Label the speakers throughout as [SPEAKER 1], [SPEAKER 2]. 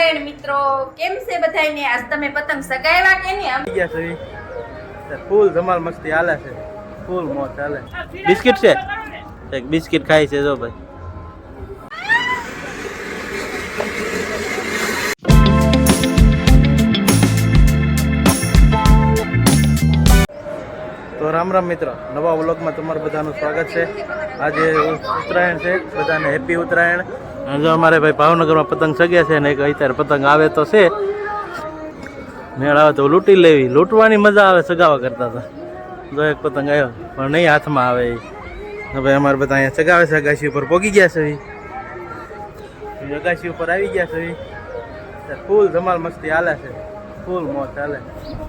[SPEAKER 1] ઉત્તરાયણ મિત્રો. કેમ છે બધાયને? આજ તમે પતંગ સગાવ્યા કે નહીં
[SPEAKER 2] થઈ ગયા છે. ફૂલ ધમાલ મસ્તી હાલે છે. ફૂલ મોત ચાલે બિસ્કિટ છે? એક બિસ્કિટ ખાય છે, જો ભાઈ. તો રામ રામ મિત્રો, નવા વ્લોગમાં તમારું બધાનું સ્વાગત છે. આજે ઉત્તરાયણ છે. બધાને હેપી ઉત્તરાયણ. જો અમારે ભાઈ ભાવનગરમાં પતંગ સગ્યા છે ને એક અત્યારે પતંગ આવે તો છે. મેળ આવે તો લૂંટી લેવી. લૂંટવાની મજા આવે સગાવા કરતા હતા જો એક પતંગ આવ્યો, પણ નહીં હાથમાં આવે એ. હવે અમારે બધા અહીંયા સગાવે છે, અગાશી ઉપર પોગી ગયા છે. અગાશી ઉપર આવી ગયા છે. ફૂલ ધમાલ મસ્તી હાલે છે. ફૂલ મોત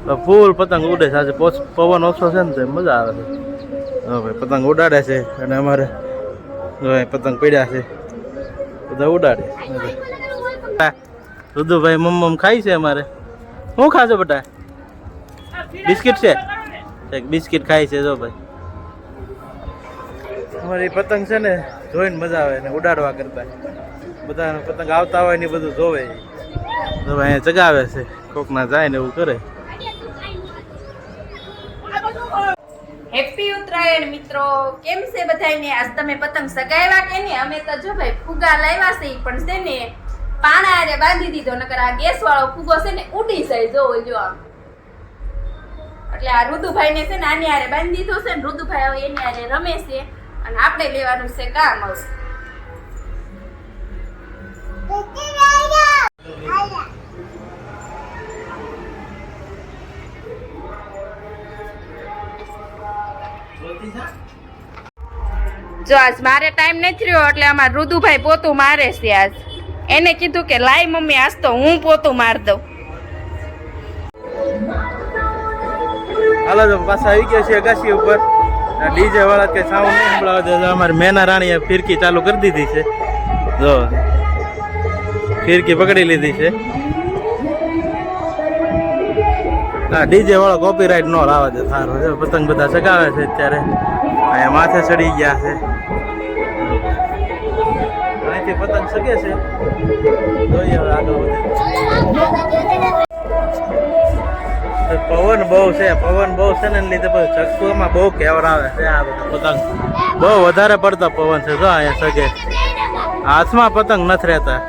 [SPEAKER 2] તો ફૂલ પતંગ ઉડે છે. આજે પવન ઓછો છે ને તો મજા આવે છે. હવે પતંગ ઉડાડે છે અને અમારે પતંગ પડ્યા છે. બધા ઉડાડે. રુદુભાઈ મમ્મ ખાય છે અમારે. શું ખાશો બટા? બિસ્કિટ છે? બિસ્કિટ ખાય છે, જો ભાઈ. અમારી પતંગ છે ને, જોઈને મજા આવે ને ઉડાડવા કરતા. બધા પતંગ આવતા હોય ને બધું જોવે તો અહીંયા ચગાવે છે, કોકના જાય ને એવું કરે
[SPEAKER 1] હેપી ઉત્તરાયણ મિત્રો, કેમ છે બધાયને? આજ તમે પતંગ સગાવ્યા કે નહીં? અમે તો જો ભાઈ ફુગા લાવ્યા છે, પણ છે ને, પાણા હારે બાંધી દીધો, નકર આ ગેસ વાળો ફુગો છે ને, ઉડી જાય, જો જો આમ. એટલે આ ઋતુભાઈ ને છે ને, આની આરે બાંધી દીધો છે ને, રુદુભાઈ હવે એની આરે રમે છે, અને આપણે લેવાનું છે કામ હવે. જો આજ મારે ટાઈમ નથી રહ્યો એટલે અમારા રુદુભાઈ પોતું મારે છે આજ. એને કીધું કે, લાય મમ્મી, આજ તો હું પોતું માર દઉં.
[SPEAKER 2] હાલો તો પાછા આવી ગયા છે અગાસી ઉપર. ડીજે વાળા કે સાઉન્ડ નહીં સંભળાવે તો અમારી મેના રાણીએ ફિરકી ચાલુ કરી દીધી છે. જો, ફિરકી પકડી લીધી છે. હા ડીજે વાળો કોપીરાઈટ નો લાવે છે સારો છે. પતંગ બધા ચગાવે છે અત્યારે. અહીંયા માથે ચડી ગયા છે. અહીંથી પતંગ સગે છે. જોઈએ હવે આગળ વધે. પવન બહુ છે. પવન બહુ છે ને એને લીધે બધું ચક્કુમાં બહુ કેવરાવે છે આ બધા પતંગ. બહુ વધારે પડતો પવન છે જો અહીંયા સગે હાથમાં પતંગ નથી રહેતા.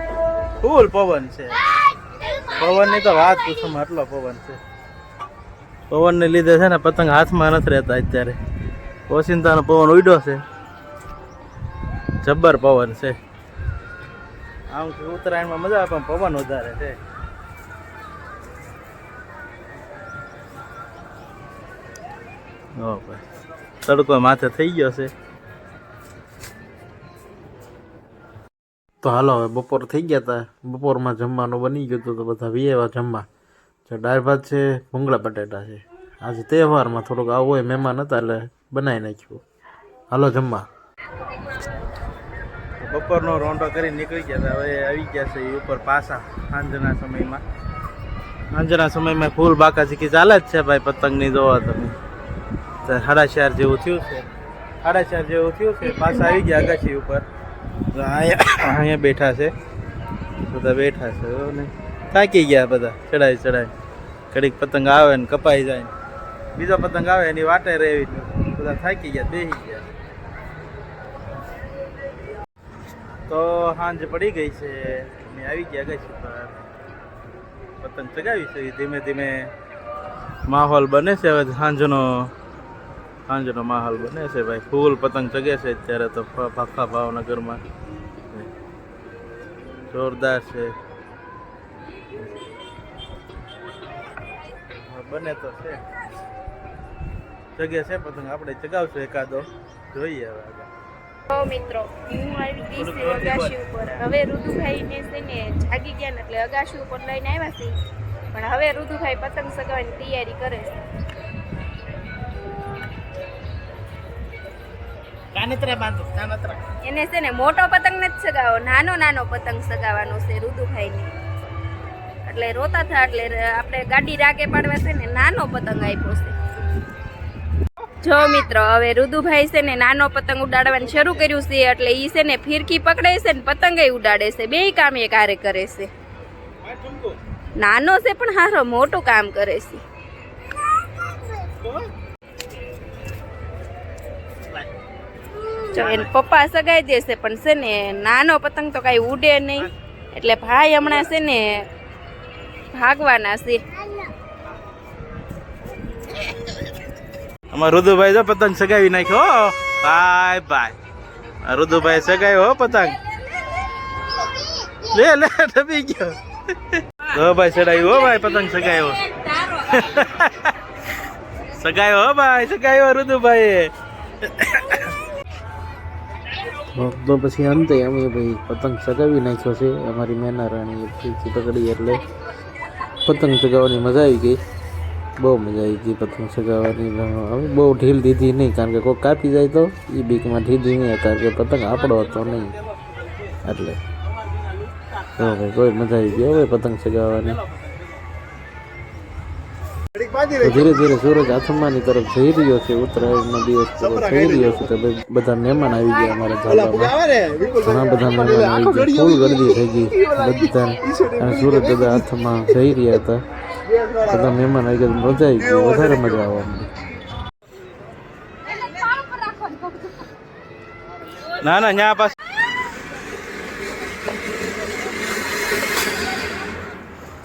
[SPEAKER 2] ફૂલ પવન છે. પવનની તો વાત પૂછું, આટલો પવન છે. પવનને લીધે છે ને પતંગ હાથમાં નથી રહેતા અત્યારે. ઓચિંતાનો પવન ઉડ્યો છે. જબ્બર પવન છે. આમ ઉત્તરાયણમાં મજા આવે, પણ પવન વધારે છે. તડકો માથે થઈ ગયો છે. તો હાલો, હવે બપોર થઈ ગયા હતા બપોરમાં જમવાનું બની ગયું હતું તો બધા વિયેવા જમવા. જો દાળ ભાત છે, ભૂંગળા બટાટા છે. આજે તહેવારમાં થોડુંક આવું હોય, મહેમાન હતા એટલે બનાવી નાખ્યું. હાલો જમવા. બપોરનો રોંટો કરી નીકળી ગયા હતા, હવે આવી ગયા છે એ ઉપર પાછા સાંજના સમયમાં. સાંજના સમયમાં ફૂલ બાકા ચીકી ચાલે જ છે ભાઈ પતંગની, જોવા તમે. સાડા ચાર જેવું થયું છે. સાડા ચાર જેવું થયું છે, પાછા આવી ગયા અગાશી ઉપર. અહીંયા અહીંયા બેઠા છે. બધા બેઠા છે નહીં થાકી ગયા બધા. ચડાય ચડાય ઘડીક પતંગ આવે ને કપાઈ જાય. બીજો પતંગ આવે એની વાટે રહેવી બધા થાકી ગયા બેસી ગયા. તો સાંજ પડી ગઈ છે. મેં આવી ગયા અગાશી પર પતંગ ચગાવી છે. ધીમે ધીમે માહોલ બને છે હવે સાંજનો સાંજનો માહોલ બને છે ભાઈ. ફૂલ પતંગ ચગે છે અત્યારે તો ફ- ભાવનગરમાં. જોરદાર છે. બને તો છે. ચગે છે પતંગ આપણે ચગાવશું એકાદો. જોઈએ હવે આગળ.
[SPEAKER 1] મિત્રો હું આવી ગઈ છું અગાશી ઉપર. હવે રુદુભાઈ છે ને જાગી ગયા ને એટલે અગાશી ઉપર લઈને આવ્યા છે પણ હવે રુદુભાઈ પતંગ સગાવવાની તૈયારી કરે છે. એને છે ને મોટો પતંગ નથી સગાવો નાનો નાનો પતંગ સગાવવાનો છે રુદુભાઈને એટલે રોતા થા એટલે આપણે ગાડી રાગે પાડવા છે ને નાનો પતંગ આપ્યો છે. જો મિત્રો, હવે રુદુભાઈ છે ને નાનો પતંગ ઉડાડવાનું શરૂ કર્યું છે એટલે એ છે ને ફિરકી પકડે છે ને પતંગે ઉડાડે છે. બે કામ એ હારે કરે છે. નાનો છે પણ હારો મોટું કામ કરે છે. જો એને પપ્પા સગાઈ દેશે, પણ છે ને નાનો પતંગ તો કાંઈ ઉડે નહીં. એટલે ભાઈ હમણાં છે ને ભાગવાના છે.
[SPEAKER 2] અમાર રુદુભાઈ જો પતંગ સગાવી નાખ્યો હો. Bye bye. રુદુભાઈ સગાવ્યો હો પતંગ. લે લે ડબી ગયો. હો ભાઈ ચડાવ્યું હો ભાઈ પતંગ સગાવ્યો સગાયો હો ભાઈ સગાયો રુદુભાઈ તો પછી અંતે અમે ભાઈ પતંગ સગાવી નાખ્યો છે અમારી મેના રાણી પકડી એટલે. પતંગ ચગાવવાની મજા આવી ગઈ. બહુ મજા આવી ગઈ પતંગ ચગાવવાની. હવે બહુ ઢીલ દીધી નહીં, કારણ કે કોઈ કાપી જાય તો એ બીકમાં દીધી નહીં, કારણ કે પતંગ આપણો હતો નહીં. એટલે કોઈ મજા આવી ગઈ હવે પતંગ ચગાવવાની. ધીરે ધીરે સૂરજ આથમવાની તરફ જઈ રહ્યો છે ઉત્તરાયણનો દિવસ પૂરો થઈ રહ્યો છે તો બધા મહેમાન આવી ગયા અમારા ધાબામાં. ઘણા બધા મહેમાન આવી ગયા. ફૂલ ગરદી થઈ ગઈ. બધા અને સુરત બધા હાથમાં જઈ રહ્યા હતા. બધા મહેમાન આવી ગયા. મજા આવી ગઈ. વધારે મજા આવવા માંડી. ના ના ન્યા પાસ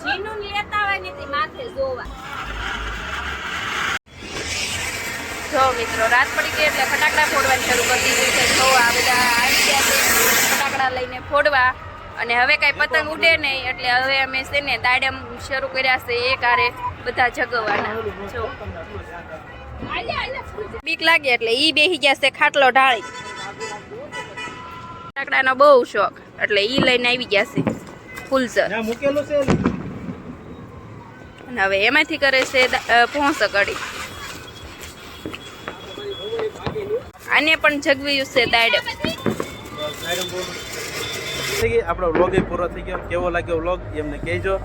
[SPEAKER 1] જીનું લેતા હોય ને તે માથે જોવા જો મિત્રો રાત પડી ગઈ એટલે ફટાકડા ફોડવાની શરૂ કરી દીધી છે. જો આ બધા આવી ગયા છે ફટાકડા લઈને ફોડવા. અને હવે કાંઈ પતંગ ઉડે નહીં એટલે હવે અમે છે ને દાડમ શરૂ કર્યા છે એ કારે બધા જગવાના. જો. બીક લાગે એટલે ઈ બેસી ગયા છે ખાટલો ઢાળી. ફટાકડાનો બહુ શોખ એટલે ઈ લઈને આવી ગયા છે ફૂલસર
[SPEAKER 2] મૂકેલું છે
[SPEAKER 1] અને હવે એમાંથી કરે છે ભોંસ કડી આને પણ જગવ્યું છે દાડે
[SPEAKER 2] થઈ ગઈ. આપણો વ્લોગ એ પૂરો થઈ ગયો. કેવો લાગ્યો વ્લોગ એમને કહેજો.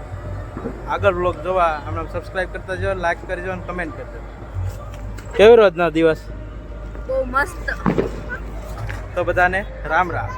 [SPEAKER 2] આગળ વ્લોગ જોવા હમણાં સબસ્ક્રાઇબ કરતા જાઓ લાઈક કરજો અને કમેન્ટ કરજો. કેવો રોજના દિવસ?
[SPEAKER 1] બહુ મસ્ત.
[SPEAKER 2] તો બધાને રામ રામ.